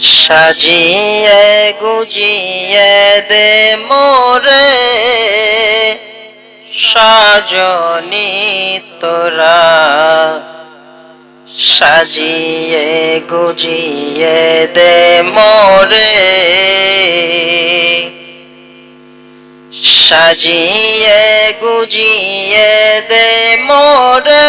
সাজিয়ে গুজিয়ে দে মোরে সাজনি তোরা। সাজিয়ে গুজিয়ে দে মোরে সাজিয়ে গুজিয়ে দে মোরে।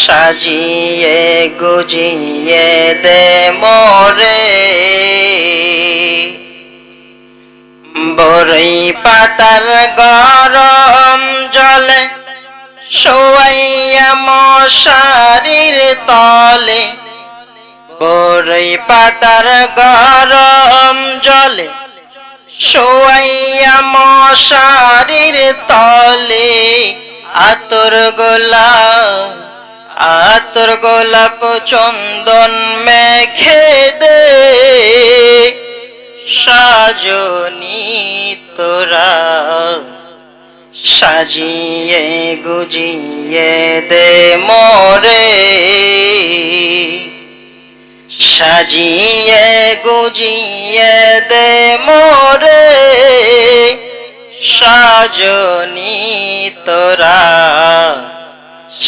সাজিয়ে গুজিয়ে দে মোরে। বরই পাতার গরম জলে শোয়াইয়া মশারির তলে। বরই পাতার গরম জলে শোয়াইয়া মশারির তলে। আতর গোলাপ আতর গোলাপ চন্দন মেখে দে। সাজনি তোরা, সাজিয়ে গুজিয়ে দে মোরে। সাজিয়ে গুজিয়ে দে মোরে। সাজনি তোরা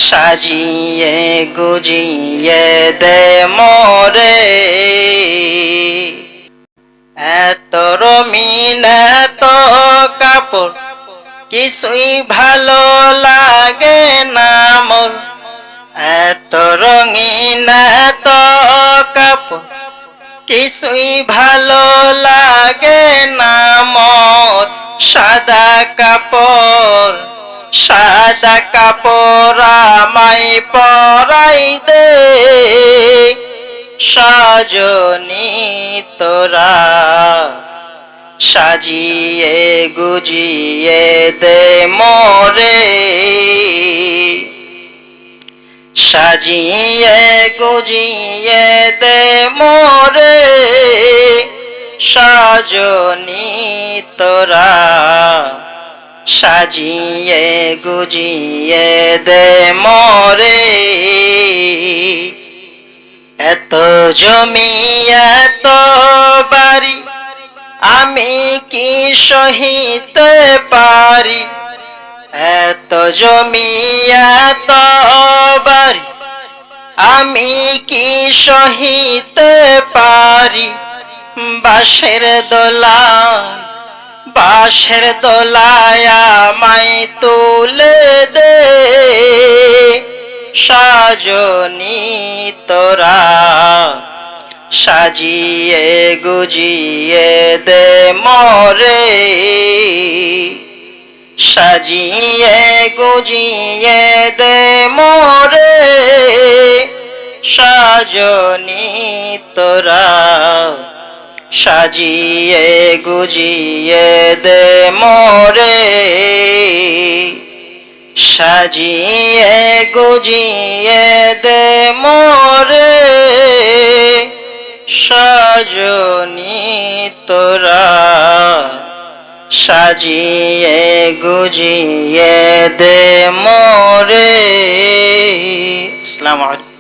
সাজিয়ে গুজিয়ে দে মোরে। এত রমিন এত কাপড়, কিছুই ভালো লাগে না মোর। এত রঙিন, এত কাপড়, কিছুই ভালো লাগে না মোর। সাদা কাপড় সাদা কাপড় দে সাজনি তোরা। সাজিয়ে গুজিয়ে দে মোরে। সাজিয়ে গুজিয়ে দে মোরে। সাজনি তোরা। সাজিয়ে গুজিয়ে দে মোরে। জমি এত বাড়ি, আমি কি সহিতে পারি? এত জমি, এত বাড়ি, আমি কি সহিতে পারি? বাঁশের দোলা বাঁশের দোলায় আমায় তুলে দে। সাজনি তোরা। সাজিয়ে গুজিয়ে দে মোরে। সাজিয়ে গুজিয়ে দে মোরে। সাজনি তোরা। সাজিয়ে গুজিয়ে দে মোরে। সাজিয়ে গুজিয়ে দে মোরে। সাজনি তোরা সাজিয়ে গুজিয়ে দে মোরে। আসসালামু আলাইকুম।